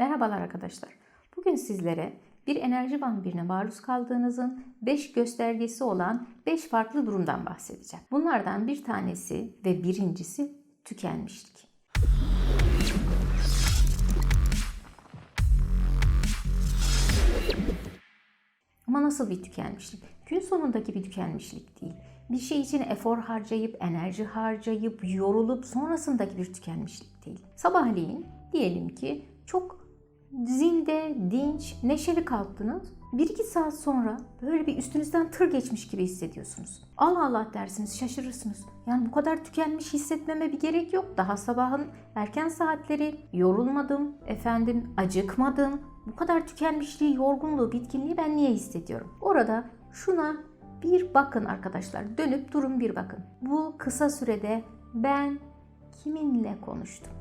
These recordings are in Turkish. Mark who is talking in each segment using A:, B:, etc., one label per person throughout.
A: Merhabalar arkadaşlar. Bugün sizlere bir enerji vampirine maruz kaldığınızın 5 göstergesi olan 5 farklı durumdan bahsedeceğim. Bunlardan bir tanesi ve birincisi tükenmişlik. Ama nasıl bir tükenmişlik? Gün sonundaki bir tükenmişlik değil. Bir şey için efor harcayıp, enerji harcayıp, yorulup sonrasındaki bir tükenmişlik değil. Sabahleyin diyelim ki çok zinde, dinç, neşeli kalktınız. 1-2 saat sonra böyle bir üstünüzden tır geçmiş gibi hissediyorsunuz. Allah Allah dersiniz, şaşırırsınız. Yani bu kadar tükenmiş hissetmeme bir gerek yok. Daha sabahın erken saatleri, yorulmadım, efendim acıkmadım. Bu kadar tükenmişliği, yorgunluğu, bitkinliği ben niye hissediyorum? Orada şuna bir bakın arkadaşlar. Dönüp durun bir bakın. Bu kısa sürede ben kiminle konuştum?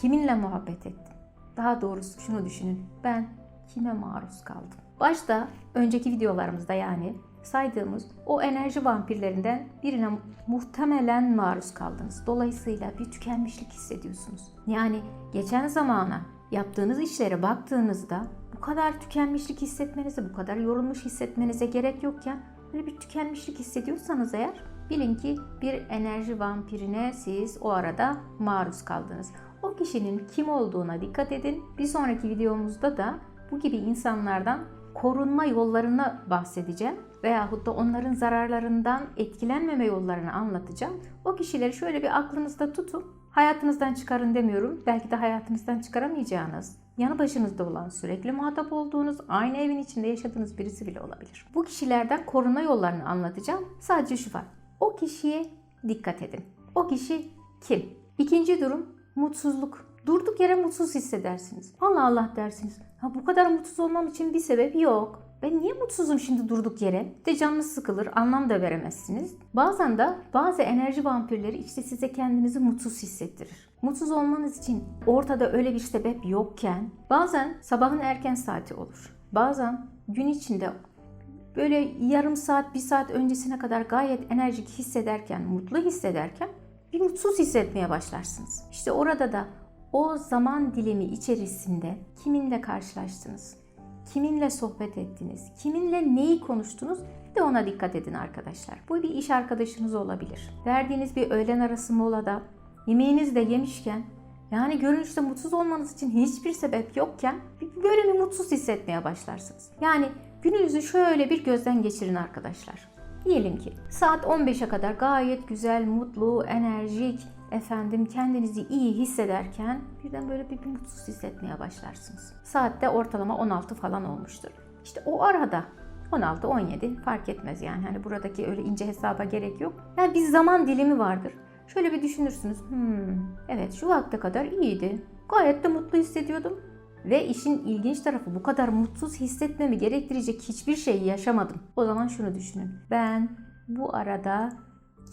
A: Kiminle muhabbet ettim? Daha doğrusu şunu düşünün. Ben kime maruz kaldım? Başta önceki videolarımızda yani saydığımız o enerji vampirlerinden birine muhtemelen maruz kaldınız. Dolayısıyla bir tükenmişlik hissediyorsunuz. Yani geçen zamana yaptığınız işlere baktığınızda bu kadar tükenmişlik hissetmenize, bu kadar yorulmuş hissetmenize gerek yokken böyle bir tükenmişlik hissediyorsanız eğer bilin ki bir enerji vampirine siz o arada maruz kaldınız. O kişinin kim olduğuna dikkat edin. Bir sonraki videomuzda da bu gibi insanlardan korunma yollarına bahsedeceğim veyahut da onların zararlarından etkilenmeme yollarını anlatacağım. O kişileri şöyle bir aklınızda tutun. Hayatınızdan çıkarın demiyorum. Belki de hayatınızdan çıkaramayacağınız, yanı başınızda olan, sürekli muhatap olduğunuz, aynı evin içinde yaşadığınız birisi bile olabilir. Bu kişilerden korunma yollarını anlatacağım. Sadece şu var. O kişiye dikkat edin. O kişi kim? İkinci durum mutsuzluk. Durduk yere mutsuz hissedersiniz. Allah Allah dersiniz. Ha bu kadar mutsuz olmam için bir sebep yok. Ben niye mutsuzum şimdi durduk yere? De canınız sıkılır, anlam da veremezsiniz. Bazen de bazı enerji vampirleri işte size kendinizi mutsuz hissettirir. Mutsuz olmanız için ortada öyle bir sebep yokken bazen sabahın erken saati olur. Bazen gün içinde böyle yarım saat, bir saat öncesine kadar gayet enerjik hissederken, mutlu hissederken mutsuz hissetmeye başlarsınız. İşte orada da o zaman dilimi içerisinde kiminle karşılaştınız? Kiminle sohbet ettiniz? Kiminle neyi konuştunuz? Bir de ona dikkat edin arkadaşlar. Bu bir iş arkadaşınız olabilir. Verdiğiniz bir öğlen arası molada yemeğinizi de yemişken yani görünüşte mutsuz olmanız için hiçbir sebep yokken böyle bir mutsuz hissetmeye başlarsınız. Yani gününüzü şöyle bir gözden geçirin arkadaşlar. Diyelim ki saat 15'e kadar gayet güzel, mutlu, enerjik, efendim kendinizi iyi hissederken birden böyle bir, mutsuz hissetmeye başlarsınız. Saatte ortalama 16 falan olmuştur. İşte o arada 16-17 fark etmez yani. Hani buradaki öyle ince hesaba gerek yok. Yani bir zaman dilimi vardır. Şöyle bir düşünürsünüz. Hmm, evet şu vakte kadar iyiydi. Gayet de mutlu hissediyordum. Ve işin ilginç tarafı bu kadar mutsuz hissetmemi gerektirecek hiçbir şey yaşamadım. O zaman şunu düşünün. Ben bu arada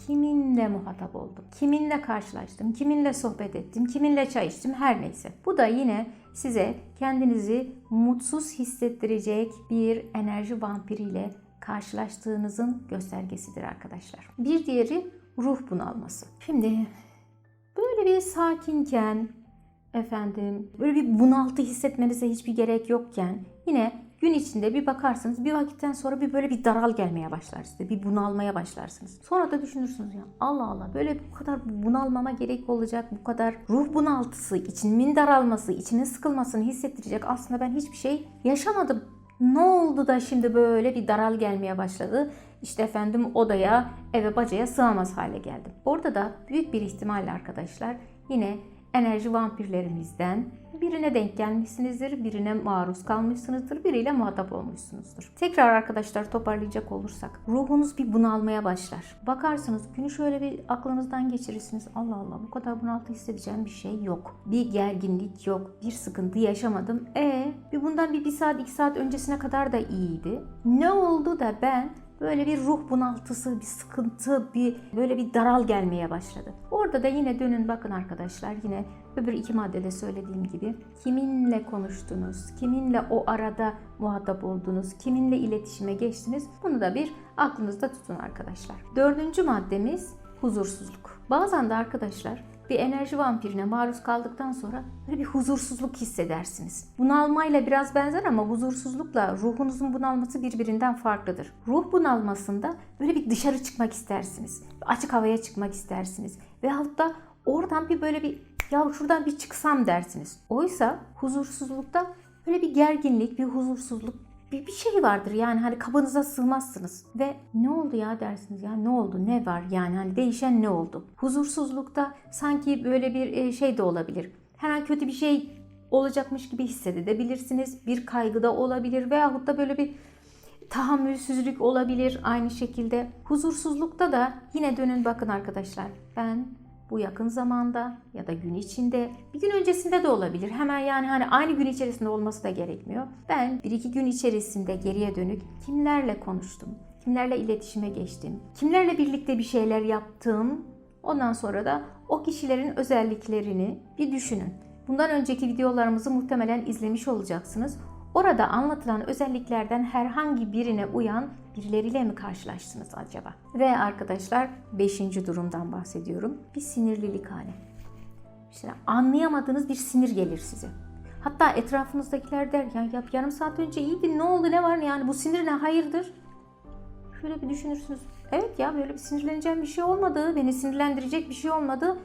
A: kiminle muhatap oldum? Kiminle karşılaştım? Kiminle sohbet ettim? Kiminle çay içtim? Her neyse. Bu da yine size kendinizi mutsuz hissettirecek bir enerji vampiriyle karşılaştığınızın göstergesidir arkadaşlar. Bir diğeri ruh bunalması. Şimdi böyle bir sakinken efendim böyle bir bunaltı hissetmenize hiçbir gerek yokken yine gün içinde bir bakarsınız bir vakitten sonra bir böyle bir daral gelmeye başlar size. Bir bunalmaya başlarsınız. Sonra da düşünürsünüz ya Allah Allah böyle bu kadar bunalmama gerek olacak. Bu kadar ruh bunaltısı, içimin daralması, içimin sıkılmasını hissettirecek. Aslında ben hiçbir şey yaşamadım. Ne oldu da şimdi böyle bir daral gelmeye başladı? İşte efendim odaya, eve bacaya sığamaz hale geldim. Orada da büyük bir ihtimalle arkadaşlar yine enerji vampirlerimizden birine denk gelmişsinizdir, birine maruz kalmışsınızdır, biriyle muhatap olmuşsunuzdur. Tekrar arkadaşlar toparlayacak olursak ruhunuz bir bunalmaya başlar. Bakarsınız günü şöyle bir aklınızdan geçirirsiniz. Allah Allah bu kadar bunaltı hissedeceğim bir şey yok. Bir gerginlik yok, bir sıkıntı yaşamadım. E bir bundan bir, bir saat iki saat öncesine kadar da iyiydi. Ne oldu da ben böyle bir ruh bunaltısı, bir sıkıntı, bir böyle bir daral gelmeye başladı. Orada da yine dönün bakın arkadaşlar yine öbür iki maddede söylediğim gibi kiminle konuştunuz, kiminle o arada muhatap oldunuz, kiminle iletişime geçtiniz bunu da bir aklınızda tutun arkadaşlar. Dördüncü maddemiz huzursuzluk. Bazen de arkadaşlar bir enerji vampirine maruz kaldıktan sonra böyle bir huzursuzluk hissedersiniz. Bunalmayla biraz benzer ama huzursuzlukla ruhunuzun bunalması birbirinden farklıdır. Ruh bunalmasında böyle bir dışarı çıkmak istersiniz. Açık havaya çıkmak istersiniz. Veyahut da oradan bir böyle bir ya şuradan bir çıksam dersiniz. Oysa huzursuzlukta böyle bir gerginlik, bir huzursuzluk, bir, bir şey vardır yani hani kabınıza sığmazsınız ve ne oldu ya dersiniz ya ne oldu ne var yani hani değişen ne oldu? Huzursuzlukta sanki böyle bir e, şey de olabilir. Her an kötü bir şey olacakmış gibi hissedebilirsiniz. Bir kaygı da olabilir veyahut da böyle bir tahammülsüzlük olabilir aynı şekilde. Huzursuzlukta da yine dönün bakın arkadaşlar. Ben bu yakın zamanda ya da gün içinde bir gün öncesinde de olabilir. Hemen yani hani aynı gün içerisinde olması da gerekmiyor. Ben bir iki gün içerisinde geriye dönük kimlerle konuştum, kimlerle iletişime geçtim, kimlerle birlikte bir şeyler yaptım. Ondan sonra da o kişilerin özelliklerini bir düşünün. Bundan önceki videolarımızı muhtemelen izlemiş olacaksınız. Orada anlatılan özelliklerden herhangi birine uyan birileriyle mi karşılaştınız acaba? Ve arkadaşlar 5. durumdan bahsediyorum. Bir sinirlilik hali. İşte anlayamadığınız bir sinir gelir size. Hatta etrafınızdakiler der ya, ya yarım saat önce iyiydi ne oldu ne var yani bu sinir ne hayırdır? Şöyle bir düşünürsünüz. Evet ya böyle bir sinirleneceğim bir şey olmadı. Beni sinirlendirecek bir şey olmadı.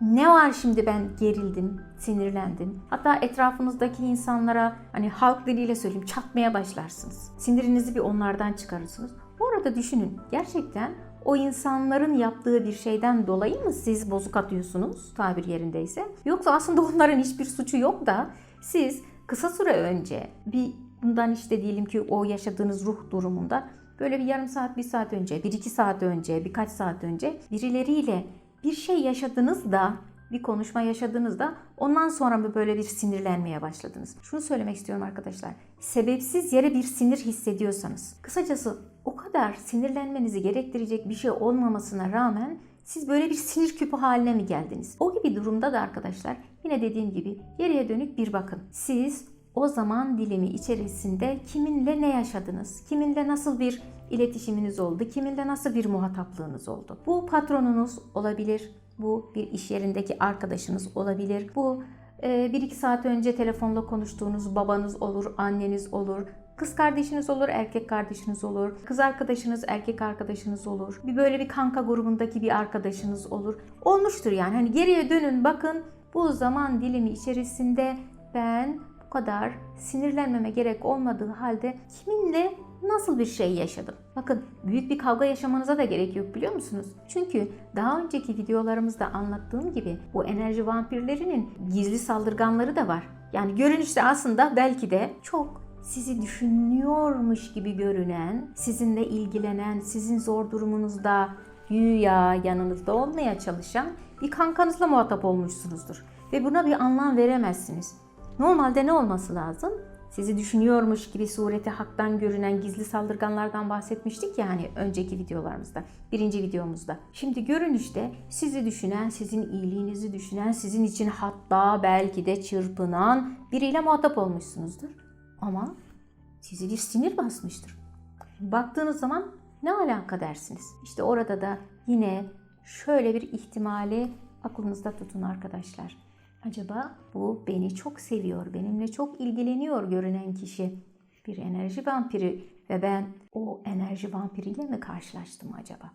A: Ne var şimdi ben gerildim, sinirlendim. Hatta etrafınızdaki insanlara hani halk diliyle söyleyeyim çatmaya başlarsınız. Sinirinizi bir onlardan çıkarırsınız. Bu arada düşünün gerçekten o insanların yaptığı bir şeyden dolayı mı siz bozuk atıyorsunuz tabir yerindeyse? Yoksa aslında onların hiçbir suçu yok da siz kısa süre önce bir bundan işte diyelim ki o yaşadığınız ruh durumunda böyle bir yarım saat, bir saat önce, bir iki saat önce, birkaç saat önce birileriyle bir şey yaşadınız da bir konuşma yaşadınız da ondan sonra mı böyle bir sinirlenmeye başladınız? Şunu söylemek istiyorum arkadaşlar. Sebepsiz yere bir sinir hissediyorsanız, kısacası o kadar sinirlenmenizi gerektirecek bir şey olmamasına rağmen siz böyle bir sinir küpü haline mi geldiniz? O gibi durumda da arkadaşlar yine dediğim gibi geriye dönük bir bakın. Siz o zaman dilimi içerisinde kiminle ne yaşadınız? Kiminle nasıl bir iletişiminiz oldu? Kiminle nasıl bir muhataplığınız oldu? Bu patronunuz olabilir. Bu bir iş yerindeki arkadaşınız olabilir. Bu e, bir iki saat önce telefonla konuştuğunuz babanız olur, anneniz olur. Kız kardeşiniz olur, erkek kardeşiniz olur. Kız arkadaşınız, erkek arkadaşınız olur. Bir böyle bir kanka grubundaki bir arkadaşınız olur. Olmuştur yani. Hani geriye dönün bakın bu zaman dilimi içerisinde ben kadar sinirlenmeme gerek olmadığı halde kiminle nasıl bir şey yaşadım? Bakın büyük bir kavga yaşamanıza da gerek yok biliyor musunuz? Çünkü daha önceki videolarımızda anlattığım gibi bu enerji vampirlerinin gizli saldırganları da var. Yani görünüşte aslında belki de çok sizi düşünüyormuş gibi görünen, sizinle ilgilenen, sizin zor durumunuzda güya yanınızda olmaya çalışan bir kankanızla muhatap olmuşsunuzdur. Ve buna bir anlam veremezsiniz. Normalde ne olması lazım? Sizi düşünüyormuş gibi sureti haktan görünen gizli saldırganlardan bahsetmiştik ya hani önceki videolarımızda, birinci videomuzda. Şimdi görünüşte sizi düşünen, sizin iyiliğinizi düşünen, sizin için hatta belki de çırpınan biriyle muhatap olmuşsunuzdur. Ama sizi bir sinir basmıştır. Baktığınız zaman ne alaka dersiniz? İşte orada da yine şöyle bir ihtimali aklınızda tutun arkadaşlar. Acaba bu beni çok seviyor, benimle çok ilgileniyor görünen kişi bir enerji vampiri ve ben o enerji vampiriyle mi karşılaştım acaba?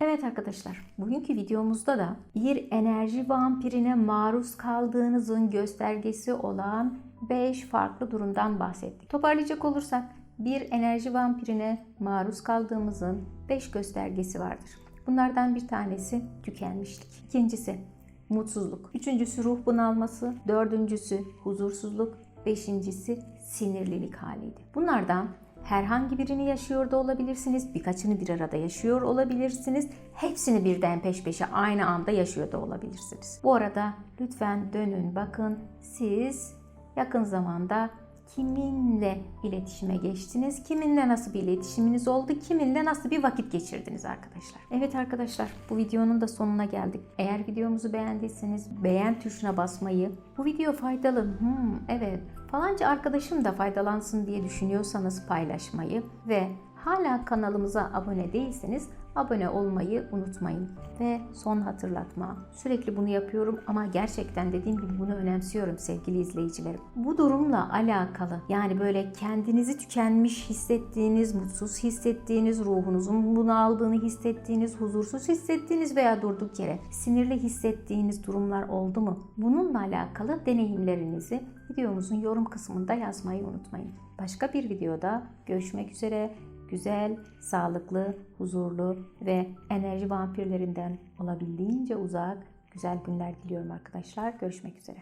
A: Evet arkadaşlar, bugünkü videomuzda da bir enerji vampirine maruz kaldığınızın göstergesi olan 5 farklı durumdan bahsettik. Toparlayacak olursak bir enerji vampirine maruz kaldığımızın 5 göstergesi vardır. Bunlardan bir tanesi tükenmişlik. İkincisi mutsuzluk. Üçüncüsü ruh bunalması. Dördüncüsü huzursuzluk. Beşincisi sinirlilik haliydi. Bunlardan herhangi birini yaşıyor da olabilirsiniz. Birkaçını bir arada yaşıyor olabilirsiniz. Hepsini birden peş peşe aynı anda yaşıyor da olabilirsiniz. Bu arada lütfen dönün bakın siz yakın zamanda kiminle iletişime geçtiniz? Kiminle nasıl bir iletişiminiz oldu? Kiminle nasıl bir vakit geçirdiniz arkadaşlar? Evet arkadaşlar bu videonun da sonuna geldik. Eğer videomuzu beğendiyseniz beğen tuşuna basmayı, bu video faydalı, hmm, evet falanca arkadaşım da faydalansın diye düşünüyorsanız paylaşmayı ve Hala kanalımıza abone değilseniz abone olmayı unutmayın. Ve son hatırlatma. Sürekli bunu yapıyorum ama gerçekten dediğim gibi bunu önemsiyorum sevgili izleyicilerim. Bu durumla alakalı yani böyle kendinizi tükenmiş hissettiğiniz, mutsuz hissettiğiniz, ruhunuzun bunaldığını hissettiğiniz, huzursuz hissettiğiniz veya durduk yere sinirli hissettiğiniz durumlar oldu mu? Bununla alakalı deneyimlerinizi videomuzun yorum kısmında yazmayı unutmayın. Başka bir videoda görüşmek üzere güzel, sağlıklı, huzurlu ve enerji vampirlerinden olabildiğince uzak güzel günler diliyorum arkadaşlar. Görüşmek üzere.